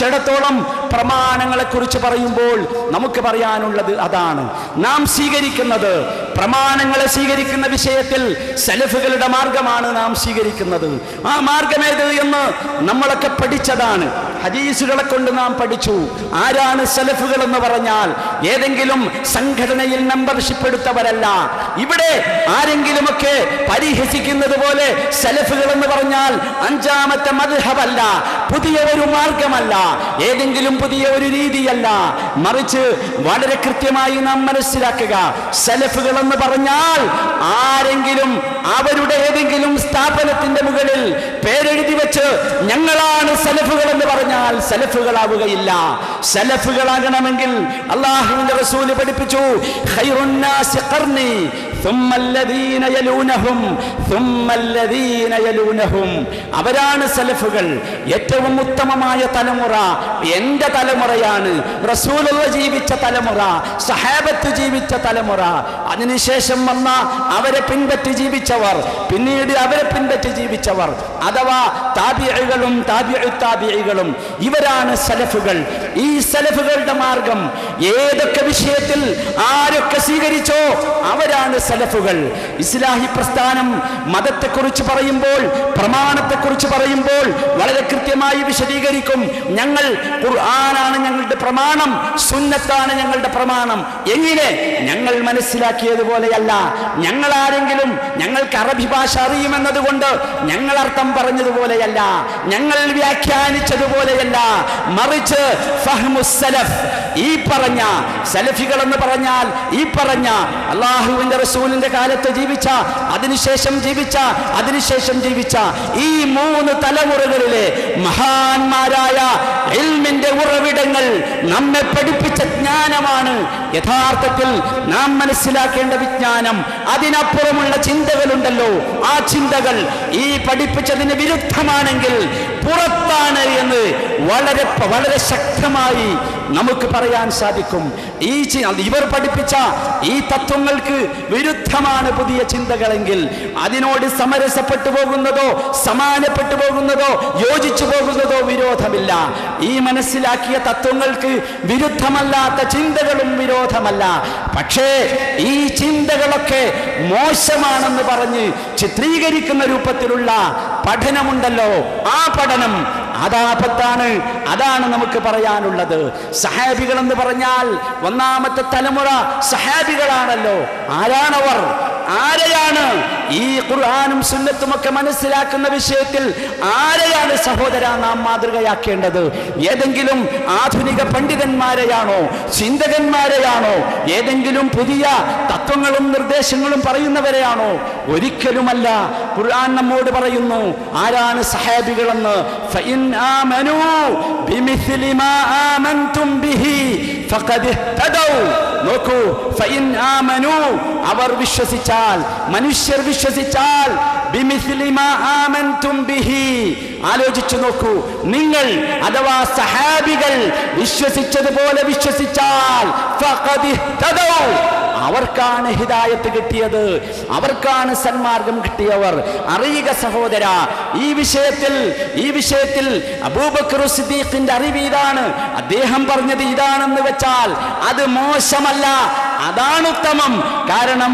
സംബന്ധിച്ചിടത്തോളം പ്രമാണങ്ങളെ കുറിച്ച് പറയുമ്പോൾ നമുക്ക് പറയാനുള്ളത് അതാണ്. നാം സ്വീകരിക്കുന്നത് പ്രമാണങ്ങളെ സ്വീകരിക്കുന്ന വിഷയത്തിൽ സലഫുകളുടെ മാർഗമാണ് നാം സ്വീകരിക്കുന്നത്. ആ മാർഗമേത് എന്ന് നമ്മളൊക്കെ പഠിച്ചതാണ്. ഹദീസുകളെ കൊണ്ട് നാം പഠിച്ചു. ആരാണ് സലഫുകൾ എന്ന് പറഞ്ഞാൽ ഏതെങ്കിലും സംഘടനയിൽ മെമ്പർഷിപ്പ് എടുത്തവരല്ല ഇവിടെ ആരെങ്കിലുമൊക്കെ പരിഹസിക്കുന്നത് പോലെ സലഫുകൾ എന്ന് പറഞ്ഞാൽ അഞ്ചാമത്തെ മദ്ഹബല്ല പുതിയ ഒരു മാർഗമല്ല ഏതെങ്കിലും പുതിയ ഒരു രീതിയല്ല. മറിച്ച് വളരെ കൃത്യമായി നാം മനസ്സിലാക്കുക സലഫുകൾ എന്ന് പറഞ്ഞാൽ ആരെങ്കിലും അവരുടെ ഏതെങ്കിലും സ്ഥാപനത്തിന്റെ മുകളിൽ പേരെഴുതി വെച്ച് ഞങ്ങളാണ് സലഫുകൾ എന്ന് പറഞ്ഞാൽ സലഫുകളാവുകയില്ല. സലഫുകളാകണമെങ്കിൽ അള്ളാഹുവിന്റെ റസൂൽ പഠിപ്പിച്ചു അവരാണ് സലഫുകൾ. ഏറ്റവും ഉത്തമമായ തലമുറ എന്റെ തലമുറയാണ്. റസൂലുള്ള ജീവിച്ച തലമുറ സഹാബത്ത് ജീവിച്ച തലമുറ. അതിനുശേഷം വന്ന അവരെ പിൻപറ്റി ജീവിച്ചവർ പിന്നീട് അവരെ പിൻപറ്റി ജീവിച്ചവർ അഥവാ താബിഴകളും താബിഴുത്താബിഴകളും ഇവരാണ് സലഫുകൾ. ഈ സലഫുകളുടെ മാർഗം ഏതൊക്കെ വിഷയത്തിൽ ആരൊക്കെ സ്വീകരിച്ചോ അവരാണ് സലഫുകൾ ഇസ്ലാഹി പ്രസ്ഥാനം മതത്തെക്കുറിച്ച് പറയുമ്പോൾ പ്രമാണത്തെക്കുറിച്ച് പറയുമ്പോൾ വളരെ കൃത്യമായി വിശദീകരിക്കും. ഞങ്ങൾ ഖുർആനാണ് ഞങ്ങളുടെ പ്രമാണം സുന്നത്താണ് ഞങ്ങളുടെ പ്രമാണം. എങ്ങനെ? ഞങ്ങൾ മനസ്സിലാക്കിയതുപോലെയല്ല ഞങ്ങൾ ആരെങ്കിലും ഞങ്ങൾക്ക് അറബി ഭാഷ അറിയുമെന്നതുകൊണ്ട് ഞങ്ങൾ അർത്ഥം പറഞ്ഞതുപോലെയല്ല ഞങ്ങൾ വ്യാഖ്യാനിച്ചതുപോലെയല്ല മറിച്ച് ഈ പറഞ്ഞ സലഫികൾ എന്ന് പറഞ്ഞാൽ ഈ പറഞ്ഞ അള്ളാഹുവിന്റെ റസൂലിന്റെ കാലത്ത് ജീവിച്ച അതിനുശേഷം ജീവിച്ച അതിനുശേഷം ജീവിച്ച ഈ മൂന്ന് തലമുറകളിലെ മഹാന്മാരായ എൽമിന്റെ ഉറവിടങ്ങൾ നമ്മെ പഠിപ്പിച്ച ജ്ഞാനമാണ്. യഥാർത്ഥത്തിൽ നാം മനസ്സിലാക്കേണ്ട വിജ്ഞാനം അതിനപ്പുറമുള്ള ചിന്തകളുണ്ടല്ലോ. ആ ചിന്തകൾ ഈ പഠിപ്പിച്ചതിന് വിരുദ്ധമാണെങ്കിൽ പുറത്താണ് എന്ന് വളരെ വളരെ ശക്തമായി നമുക്ക് പറയാൻ സാധിക്കും. ഈ ഇവർ പഠിപ്പിച്ച ഈ തത്വങ്ങൾക്ക് വിരുദ്ധമാണ് പുതിയ ചിന്തകളെങ്കിൽ അതിനോട് സമരസപ്പെട്ടു പോകുന്നതോ സമാനപ്പെട്ടു പോകുന്നതോ യോജിച്ചു പോകുന്നതോ വിരോധമില്ല. ഈ മനസ്സിലാക്കിയ തത്വങ്ങൾക്ക് വിരുദ്ധമല്ലാത്ത ചിന്തകളും വിരോധമല്ല. പക്ഷേ ഈ ചിന്തകളൊക്കെ മോശമാണെന്ന് പറഞ്ഞ് ചിത്രീകരിക്കുന്ന രൂപത്തിലുള്ള പഠനമുണ്ടല്ലോ. ആ അതാപത്താണ് അതാണ് നമുക്ക് പറയാനുള്ളത്. സഹാബികൾ എന്ന് പറഞ്ഞാൽ ഒന്നാമത്തെ തലമുറ സഹാബികളാണല്ലോ. ആരാണവർ? ആരെയാണ് ഈ ഖുർആാനും സുന്നത്തും ഒക്കെ മനസ്സിലാക്കുന്ന വിഷയത്തിൽ ആരെയാണ് സഹോദര നാം മാതൃകയാക്കേണ്ടത്? ഏതെങ്കിലും ആധുനിക പണ്ഡിതന്മാരെയാണോ ചിന്തകന്മാരെയാണോ ഏതെങ്കിലും പുതിയ തത്വങ്ങളും നിർദ്ദേശങ്ങളും പറയുന്നവരെയാണോ? ഒരിക്കലുമല്ല. ഖുർആൻ നമ്മോട് പറയുന്നു ആരാണ് സഹാബികളെന്ന്? ഫഇൻ ബിഹി ഫഖദ് ഇഹ്തദൗ. നോക്കൂ ഫഇൻ ആമനൂ അവർ വിശ്വസിച്ചാൽ മനുഷ്യർ വിശ്വസിച്ചാൽ ആലോചിച്ചു നോക്കൂ നിങ്ങൾ അഥവാ സഹാബികൾ വിശ്വസിച്ചതുപോലെ വിശ്വസിച്ചാൽ അവർക്കാണ് ഹിതായത്ത് കിട്ടിയത്. അവർക്കാണ് സന്മാർഗം കിട്ടിയവർ. അറിയുക സഹോദര ഈ വിഷയത്തിൽ ഈ വിഷയത്തിൽ അബൂബക്കർ സിദ്ദീഖിന്റെ അറിവ് ഇതാണ്. അദ്ദേഹം പറഞ്ഞത് ഇതാണെന്ന് വെച്ചാൽ അത് മോശമല്ല. അതാണ് ഉത്തമം. കാരണം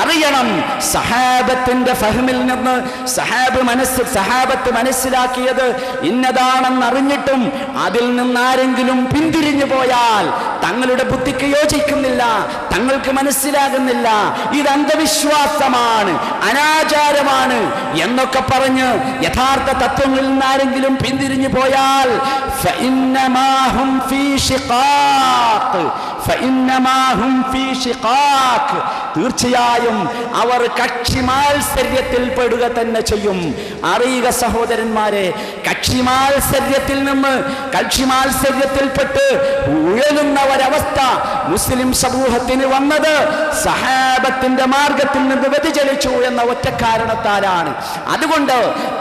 അറിയണം സഹാബത്തിന്റെ ഫഹമിൽ നിന്ന് സഹാബ് മനസ്സ് സഹാബത്ത് മനസ്സിലാക്കിയത് ഇന്നതാണെന്ന് അറിഞ്ഞിട്ടും അതിൽ നിന്ന് ആരെങ്കിലും പിന്തിരിഞ്ഞു പോയാൽ തങ്ങളുടെ ബുദ്ധിക്ക് യോജിക്കുന്നില്ല തങ്ങൾക്ക് മനസ്സിലാകുന്നില്ല. ഇത് അന്ധവിശ്വാസമാണ് അനാചാരമാണ് എന്നൊക്കെ പറഞ്ഞ് യഥാർത്ഥ തത്വങ്ങളിൽ നിന്നാരെങ്കിലും പിന്തിരിഞ്ഞു പോയാൽ തീർച്ചയായും അവർ കക്ഷി മാത്സര്യത്തിൽ പെടുക തന്നെ ചെയ്യും. അറിയുക സഹോദരന്മാരെ കക്ഷി മാത്സര്യത്തിൽ നിന്ന് കക്ഷി മാത്സര്യത്തിൽപ്പെട്ട് ഉഴലുന്ന ഒരവസ്ഥ മുസ്ലിം സമൂഹത്തിന് വന്നത് സഹാബത്തിന്റെ മാർഗത്തിൽ നിന്ന് വ്യതിചലിച്ചു എന്ന ഒറ്റ കാരണത്താലാണ്. അതുകൊണ്ട്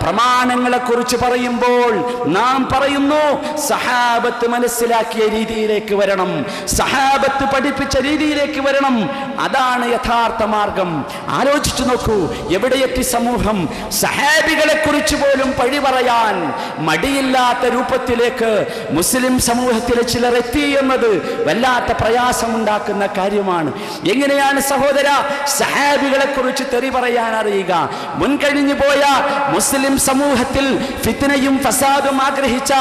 പ്രമാണങ്ങളെ കുറിച്ച് പറയുമ്പോൾ നാം പറയുന്നു സഹാബത്ത് മനസ്സിലാക്കിയ രീതിയിലേക്ക് വരണം സഹാബത്ത് പഠിപ്പിച്ച രീതിയിലേക്ക് വരണം. അതാണ് യഥാർത്ഥ മാർഗം. ആലോചിച്ചു നോക്കൂ എവിടെയെത്തി സമൂഹം? സഹാബികളെ കുറിച്ച് പോലും പഴി പറയാൻ മടിയില്ലാത്ത രൂപത്തിലേക്ക് മുസ്ലിം സമൂഹത്തിലെ ചിലർ എത്തി എന്നത് വല്ലാത്ത പ്രയാസമുണ്ടാക്കുന്ന കാര്യമാണ്. എങ്ങനെയാണ് സഹോദര സഹാബികളെ കുറിച്ച് തെറി പറയാൻ അറിയുക മുൻകഴിഞ്ഞു പോയ മുസ്ലിം സമൂഹത്തിൽ ഫിത്തിനയും ഫസാദും ആഗ്രഹിച്ച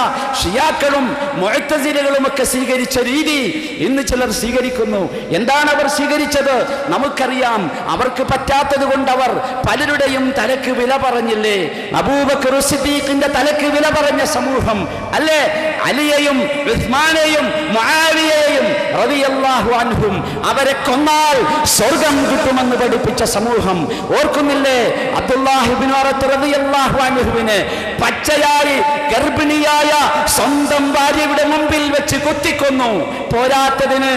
ഷിയാക്കളും മുഴത്തസിലുകളും ഒക്കെ സ്വീകരിച്ച രീതി ഇന്ന് ചിലർ സ്വീകരിക്കുന്നു. എന്താണ് അവർ സ്വീകരിച്ചത്? നമുക്കറിയാം. അവർക്ക് പറ്റാത്തത് കൊണ്ട് അവർ പലരുടെയും തലക്ക് വില പറഞ്ഞില്ലേ? അബൂബക്കർ സിദ്ദീഖിന്റെ തലക്ക് വില പറഞ്ഞ സമൂഹം അല്ലേ? അലിയെയും ഉസ്മാനെയും അൻഹും അവരെ കൊന്നാൽ സ്വർഗം കിട്ടുമെന്ന് പഠിപ്പിച്ച സമൂഹം. ഓർക്കുന്നില്ലേ? അബ്ദുല്ലാഹിബിൻ റളിയല്ലാഹു അൻഹുവിനെ പച്ചയായി ഗർഭിണിയായ സ്വന്തം ഭാര്യയുടെ മുമ്പിൽ വെച്ച് കുത്തിക്കൊന്നു. പോരാത്തതിന്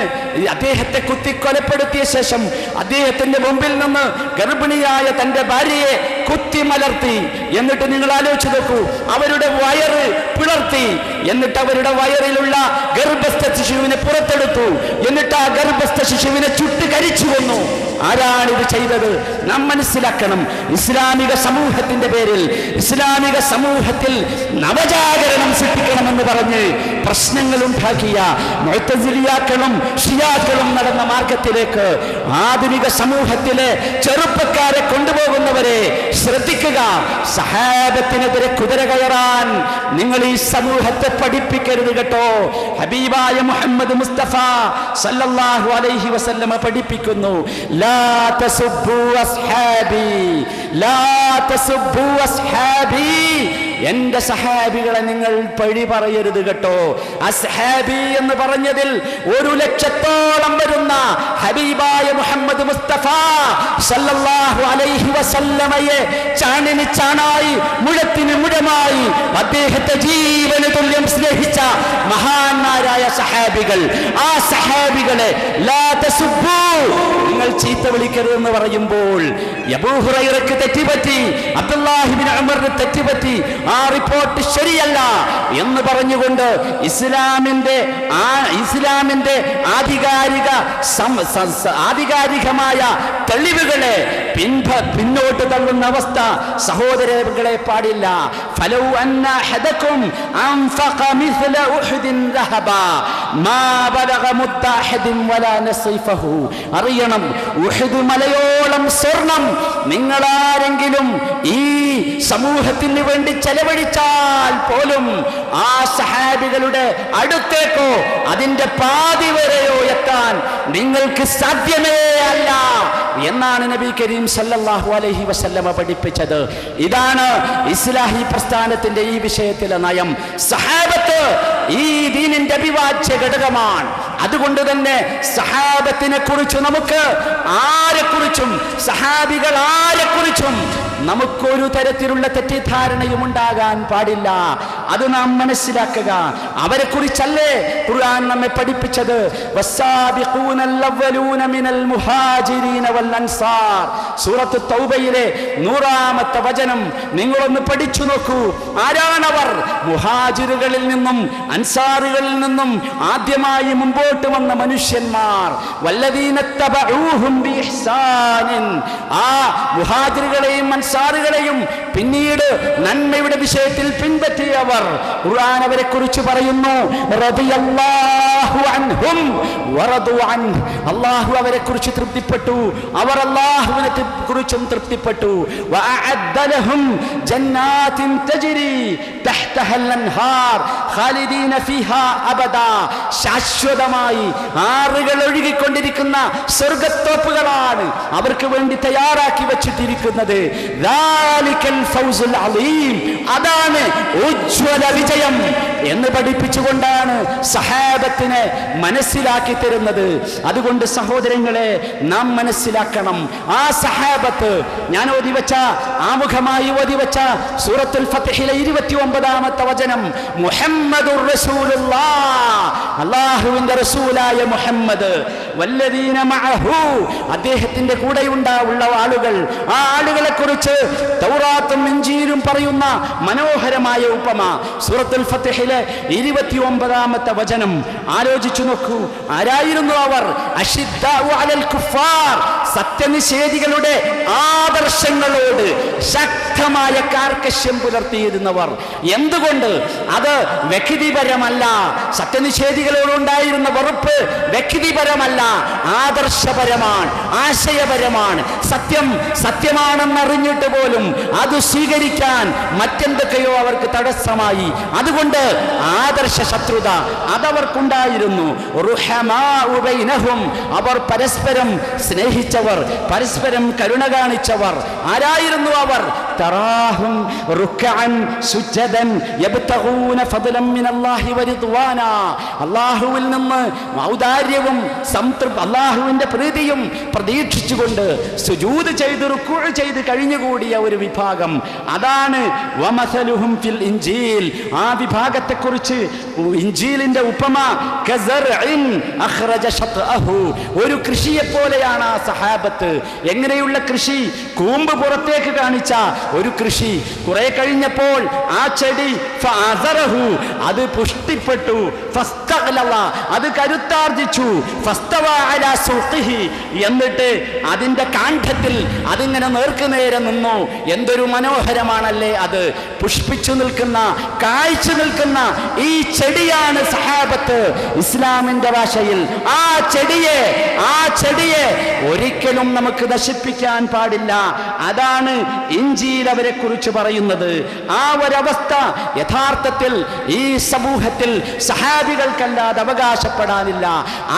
അദ്ദേഹത്തെ കുത്തിക്കൊലപ്പെടുത്തിയ ശേഷം അദ്ദേഹത്തിന്റെ മുമ്പിൽ നിന്ന് ഗർഭിണിയായ തന്റെ ഭാര്യയെ കുത്തി മലർത്തി. എന്നിട്ട് നിങ്ങൾ ആലോചിച്ച് നോക്കൂ അവരുടെ വയറ് പിളർത്തി. എന്നിട്ട് അവരുടെ വയറിലുള്ള ഗർഭസ്ഥ ശിശുവിനെ പുറത്തെടുത്തു. എന്നിട്ട് ആ ഗർഭസ്ഥ ശിശുവിനെ ചുട്ട് കരിച്ചു കൊന്നു. ആരാണിത് ചെയ്തത്? നാം മനസ്സിലാക്കണം. ഇസ്ലാമിക സമൂഹത്തിന്റെ പേരിൽ ഇസ്ലാമിക സമൂഹത്തിൽ നവജാഗരണം സൃഷ്ടിക്കണമെന്ന് പറഞ്ഞ് പ്രശ്നങ്ങൾ ഉണ്ടാക്കിയ മൊത്തജിലിയാക്കളും ഷിയാക്കളും നടന്ന മാർഗത്തിലേക്ക് ആധുനിക സമൂഹത്തിലെ ചെറുപ്പക്കാരെ കൊണ്ടുപോകുന്നവരെ ശ്രദ്ധിക്കുക. സഹാബത്തിനെതിരെ കുതിര കയറാൻ നിങ്ങൾ ഈ സമൂഹത്തെ പഠിപ്പിക്കരുത് കേട്ടോ. ഹബീബായ മുഹമ്മദ് മുസ്തഫ സല്ലല്ലാഹു അലൈഹി വസല്ലമ പഠിപ്പിക്കുന്നു. ലാ തസുബ്ബു അസ്ഹാബി ലാ തസുബ്ബു അസ്ഹാബി എന്റെ സഹാബികളെ നിങ്ങൾ പഴി പറയരുത് കേട്ടോ. അസ്ഹാബി എന്ന് പറഞ്ഞതിൽ ഒരു ലക്ഷത്തോളം വരുന്ന ഹബീബായ മുഹമ്മദ് മുസ്തഫ സല്ലല്ലാഹു അലൈഹി വസല്ലമയെ ചാണിന് ചാണായി മുഴത്തിന് മുഴമായി അദ്ദേഹത്തെ ജീവന് തുല്യം സ്നേഹിച്ച മഹാന്മാരായ സഹാബികൾ. ആ സഹാബികളെ നിങ്ങൾ ചീത്ത വിളിക്കരുത് എന്ന് പറയുമ്പോൾ തെറ്റിപ്പറ്റി അബ്ദുല്ലാഹിബിൻ അമറിന് തെറ്റുപറ്റി ആ റിപ്പോർട്ട് ശരിയല്ല എന്ന് പറഞ്ഞുകൊണ്ട് ഇസ്ലാമിന്റെ ആ ഇസ്ലാമിന്റെ ആധികാരിക ആധികാരികമായ തെളിവുകളെ പിൻഭ പിന്നോട്ട് തള്ളുന്ന അവസ്ഥ സഹോദരങ്ങളെ പാടില്ല. ഫലൗ അന്ന ഹദക്കും മാ മുത്തഹദിൻ വലാ അറിയണം മലയോളം സ്വർണം. നിങ്ങളാരെങ്കിലും ഈ സമൂഹത്തിന് വേണ്ടി ചെലവഴിച്ചാൽ പോലും ആ സഹാബികളുടെ അടുത്തേക്കോ അതിന്റെ പാതി വരെയോ എത്താൻ നിങ്ങൾക്ക് സാധ്യമേ അല്ല എന്നാണ് നബി കരീം സല്ലാഹു അലഹി വസല്ലമ പഠിപ്പിച്ചത്. ഇതാണ് ഇസ്ലാഹി പ്രസ്ഥാനത്തിന്റെ ഈ വിഷയത്തിലെ നയം. സഹാബത്ത് ഈ ദീനിന്റെ അഭിവാച്യ ഘടകമാണ്. അതുകൊണ്ട് തന്നെ സഹാബത്തിനെ കുറിച്ച് നമുക്ക് ആരെക്കുറിച്ചും സഹാബികൾ ആരെക്കുറിച്ചും നമുക്കൊരു തരത്തിലുള്ള തെറ്റിദ്ധാരണയും ഉണ്ടാകാൻ പാടില്ല. അത് നാം മനസ്സിലാക്കുക. അവരെ കുറിച്ചല്ലേ ഖുർആൻ നമ്മെ പഠിപ്പിച്ചത്? സൂറത്ത് തൗബയിലെ നൂറാമത്തെ വചനം നിങ്ങളൊന്ന് പഠിച്ചു നോക്കൂ. ആരാണവർ? മുഹാജിറുകളിൽ നിന്നും അൻസാറുകളിൽ നിന്നും ആദ്യമായി മുമ്പോട്ട് വന്ന മനുഷ്യന്മാർ. ആ അൻസാറുകളെയും പിന്നീട് നന്മയുടെ വിഷയത്തിൽ പിൻപറ്റിയവർ. ഖുർആൻ അവരെ കുറിച്ച് പറയുന്നു അല്ലാഹു അവരെ കുറിച്ച് തൃപ്തിപ്പെട്ടു അവർ അള്ളാഹുവിനെ കുറിച്ചും തൃപ്തിപ്പെട്ടു. ശാശ്വതമായി ആറുകൾ ഒഴുകിക്കൊണ്ടിരിക്കുന്ന സ്വർഗത്തോപ്പുകളാണ് അവർക്ക് വേണ്ടി തയ്യാറാക്കി വെച്ചിട്ടിരിക്കുന്നത്. അതാണ് ഉജ്ജ്വല ولا بتيمم. എന്ന് പഠിപ്പിച്ചുകൊണ്ടാണ് സഹാബത്തിനെ മനസ്സിലാക്കി തരുന്നത്. അതുകൊണ്ട് സഹോദരങ്ങളെ നാം മനസ്സിലാക്കണം. ആ സഹാബത്ത് ഞാൻ ഓതി വെച്ച ആമുഖമായി ഓതി വെച്ച സൂറത്തുൽ ഫത്ഹിലെ ഇരുപത്തി ഒമ്പതാമത്തെ വചനം മുഹമ്മദുർ അള്ളാഹുവിന്റെ റസൂലായ മുഹമ്മദ്. വല്ലദീന മഅഹു അദ്ദേഹത്തിന്റെ കൂടെ ഉണ്ടാവുള്ള ആളുകൾ. ആ ആളുകളെ കുറിച്ച് തൗറാത്തും ഇഞ്ചീലും പറയുന്ന മനോഹരമായ ഉപമ സൂറത്തുൽ ഫത്ഹിലെ ഇരുപത്തി ഒമ്പതാമത്തെ വചനം ആലോചിച്ചു നോക്കൂ. ആരായിരുന്നു അവർ? സത്യനിഷേധികളുടെ ആദർശങ്ങളോട് ശക്തമായ കാർക്കശ്യം പുലർത്തിയിരുന്നവർ. എന്തുകൊണ്ട്? അത് വ്യക്തിപരമല്ല. സത്യനിഷേധികളോടുണ്ടായിരുന്ന വെറുപ്പ് വ്യക്തിപരമല്ല. ആദർശപരമാണ് ആശയപരമാണ്. സത്യം സത്യമാണെന്നറിഞ്ഞിട്ട് പോലും അത് സ്വീകരിക്കാൻ മറ്റെന്തൊക്കെയോ അവർക്ക് തടസ്സമായി. അതുകൊണ്ട് ആദർശ ശത്രുത അതവർക്കുണ്ടായിരുന്നു. അവർ പരസ്പരം സ്നേഹിച്ചവർ പരസ്പരം കരുണ കാണിച്ചവർ. ആരായിരുന്നു അവർ? തറാഹും റുക്അൻ സുജ്ജദൻ യബ്തഗൂന ഫദ്ലൻ മിനല്ലാഹി വരിദ്വാന. അല്ലാഹുവിൽ നിന്ന് ഔദാര്യവും സംതൃപ് അല്ലാഹുവിന്റെ പ്രീതിയും പ്രതീക്ഷിച്ചുകൊണ്ട് സുജൂദ് ചെയ്ത് റുക്കൂ ചെയ്ത് കഴിഞ്ഞുകൂടിയ ഒരു വിഭാഗം. അതാണ് വമസലുഹും ഫിൽ ഇൻജീൽ. ആ വിഭാഗത്തെക്കുറിച്ച് ഇഞ്ചീലിന്റെ ഉപമ അഖ്റജ. ഒരു കൃഷിയെ പോലെയാണ് ആ സഹാബത്ത്. എങ്ങനെയുള്ള കൃഷി? കൂമ്പ് പുറത്തേക്ക് കാണിച്ച ഒരു കൃഷി കുറെ കഴിഞ്ഞപ്പോൾ ആ ചെടി. അത് പുഷ്ടിപ്പെട്ടു. അത് കരുത്താർജിച്ചു. എന്നിട്ട് അതിന്റെ കാണ്ഡത്തിൽ അതിങ്ങനെ നേർക്കുനേരെ നിന്നു എന്തൊരു മനോഹരമാണല്ലേ അത് പുഷ്പിച്ചു നിൽക്കുന്ന കായ്ച്ചു നിൽക്കുന്ന ഈ ചെടിയാണ് സഹാബത്ത് ഇസ്ലാമിന്റെ ഭാഷയിൽ ആ ചെടിയെ ആ ചെടിയെ ഒരിക്കലും നമുക്ക് നശിപ്പിക്കാൻ പാടില്ല അതാണ് ഇഞ്ചിയിൽ അവരെ കുറിച്ച് പറയുന്നത്. ആ ഒരവസ്ഥ യഥാർത്ഥത്തിൽ ഈ സമൂഹത്തിൽ സഹാബികൾക്കല്ലാതെ അവകാശപ്പെടാനില്ല.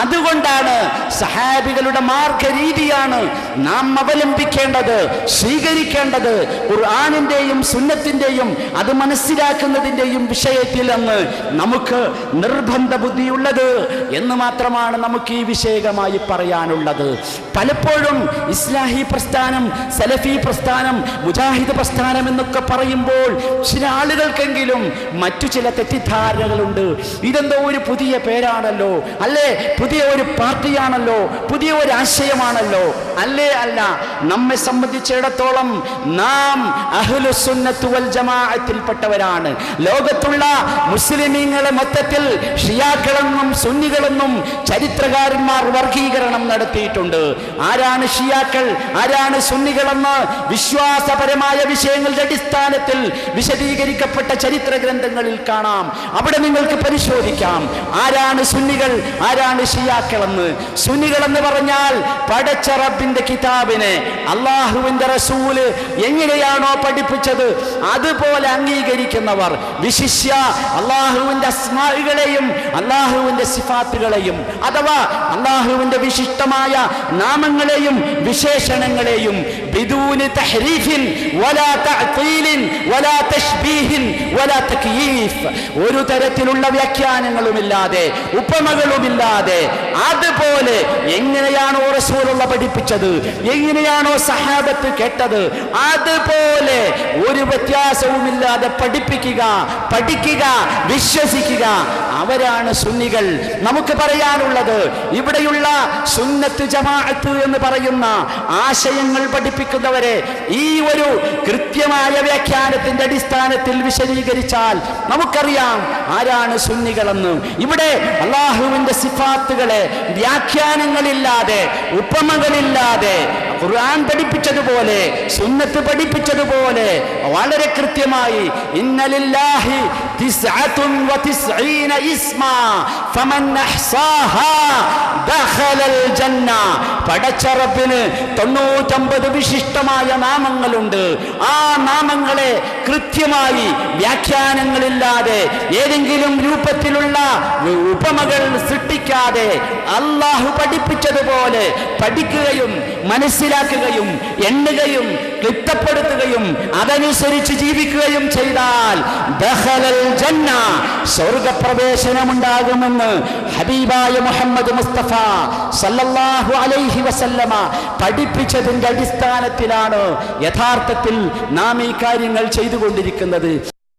അതുകൊണ്ടാണ് സഹാബികളുടെ മാർഗരീതിയാണ് നാം അവലംബിക്കേണ്ടത് സ്വീകരിക്കേണ്ടത്. ഖുർആാനിന്റെയും സുന്നത്തിന്റെയും അത് മനസ്സിലാക്കുന്നതിന്റെയും വിഷയത്തിൽ എന്ന് നമുക്ക് നിർബന്ധ ബുദ്ധിയുള്ളത് എന്ന് മാത്രമാണ് നമുക്ക് ഈ വിഷയകമായി പറയാനുള്ളത്. പലപ്പോഴും ഇസ്ലാഹി പ്രസ്ഥാനം സലഫി പ്രസ്ഥാനം മുജാഹിദ് പ്രസ്ഥാനം എന്നൊക്കെ പറയുമ്പോൾ ചില ആളുകൾക്കെങ്കിലും മറ്റു ചില തെറ്റിദ്ധാരണകളുണ്ട്. ഇതെന്തോ ഒരു പുതിയ പേരാണല്ലോ. അല്ലേ? പുതിയ ഒരു പാർട്ടിയാണല്ലോ. പുതിയ ഒരു ആശയമാണല്ലോ. അല്ലേ? അല്ല. നമ്മെ സംബന്ധിച്ചിടത്തോളം നാം അഹ്ലുസുന്നത്തുവൽ ജമാഅത്തിൽപ്പെട്ടവരാണ്. ലോകത്തുള്ള മുസ്ലിമീങ്ങളെ മൊത്തത്തിൽ ഷിയാക്കളെന്നും സുന്നികളെന്നും ചരിത്രകാരന്മാർ വർഗീകരണം നടത്തിയിട്ടുണ്ട്. ആരാണ് ഷിയാക്കൾ? ആരാണ് സുന്നികളെന്ന് വിശ്വാസപരമായ വിഷയങ്ങളുടെ അടിസ്ഥാനത്തിൽ വിശദീകരിക്കപ്പെട്ട ചരിത്ര ഗ്രന്ഥങ്ങളിൽ കാണാം. അവിടെ നിങ്ങൾക്ക് പരിശോധിക്കാം. ആരാണ് സുന്നികൾ? ആരാണ് ഷിയാക്കളെന്ന്. സുന്നികൾ എന്ന് പറഞ്ഞാൽ പടച്ച റബ്ബിന്റെ കിതാബിനെ അള്ളാഹുവിന്റെ റസൂൽ എങ്ങനെയാണോ പഠിപ്പിച്ചത് അതുപോലെ അംഗീകരിക്കുന്നവർ. വിശിഷ്യ അള്ളാഹുവിന്റെ അസ്മാകളെയും അള്ളാഹുവിന്റെ സിഫാത്തുകളെയും അഥവാ അള്ളാഹുവിന്റെ വിശിഷ്ടമായ നാമങ്ങളെയും വിശേഷണങ്ങളെയും ബിദൂന് തഹ്രീഫിൻ വലാ تعطيل വലാ തശ്ബീഹിൻ വലാ തക്യീഫ് ഒരു തരത്തിലുള്ള വ്യാഖ്യാനങ്ങളുമില്ലാതെ ഉപമകളുമില്ലാതെ അതുപോലെ എങ്ങനെയാണോ റസൂലുള്ള പഠിപ്പിച്ചത് എങ്ങനെയാണോ സഹാബത്ത് കേട്ടത് അതുപോലെ ഒരു വ്യത്യാസവുമില്ലാതെ പഠിപ്പിക്കുക പഠിക്കുക വിശ്വസിക്കുക. അവരാണ് സുന്നികൾ. നമുക്ക് പറയാനുള്ളത് ഇവിടെയുള്ള സുന്നത്ത് ജമാഅത്ത് എന്ന് പറയുന്ന ആശയങ്ങൾ പഠിപ്പിക്കുന്നവരെ ഈ ഒരു കൃത്യമായ വ്യാഖ്യാനത്തിന്റെ അടിസ്ഥാനത്തിൽ വിശദീകരിച്ചാൽ നമുക്കറിയാം ആരാണ് സുന്നികളെന്ന്. ഇവിടെ അള്ളാഹുവിന്റെ സിഫാത്തുകളെ വ്യാഖ്യാനങ്ങളില്ലാതെ ഉപമകളില്ലാതെ ഖുർആൻ പഠിപ്പിച്ചതുപോലെ സുന്നത്ത് പഠിപ്പിച്ചതുപോലെ വളരെ കൃത്യമായി ഇന്നലില്ലാഹി തിസ്അത്തുൻ വതിസ്ഈന ഇസ്മാ ഫമൻ അഹ്സാഹാ ദഖലൽ ജന്ന. പടച്ച റബ്ബിന് തൊണ്ണൂറ്റമ്പത് വിശിഷ്ടമായ നാമങ്ങളുണ്ട്. ആ നാമങ്ങളെ കൃത്യമായി വ്യാഖ്യാനങ്ങളില്ലാതെ ഏതെങ്കിലും രൂപത്തിലുള്ള ഉപമകൾ സൃഷ്ടിക്കാതെ അള്ളാഹു പഠിപ്പിച്ചതുപോലെ പഠിക്കുകയും മനസ്സിലാക്കുകയും എണ്ണുകയും ക്ലിപ്തപ്പെടുത്തുകയും അതനുസരിച്ച് ജീവിക്കുകയും ചെയ്താൽ ജന്ന സ്വർഗപ്രവേശനമുണ്ടാകുമെന്ന് ഹബീബായ മുഹമ്മദ് മുസ്തഫ സല്ലല്ലാഹു അലൈഹി വസല്ലമ പഠിപ്പിച്ചതിന്റെ അടിസ്ഥാനത്തിലാണ് യഥാർത്ഥത്തിൽ നാം ഈ കാര്യങ്ങൾ ചെയ്തുകൊണ്ടിരിക്കുന്നത്.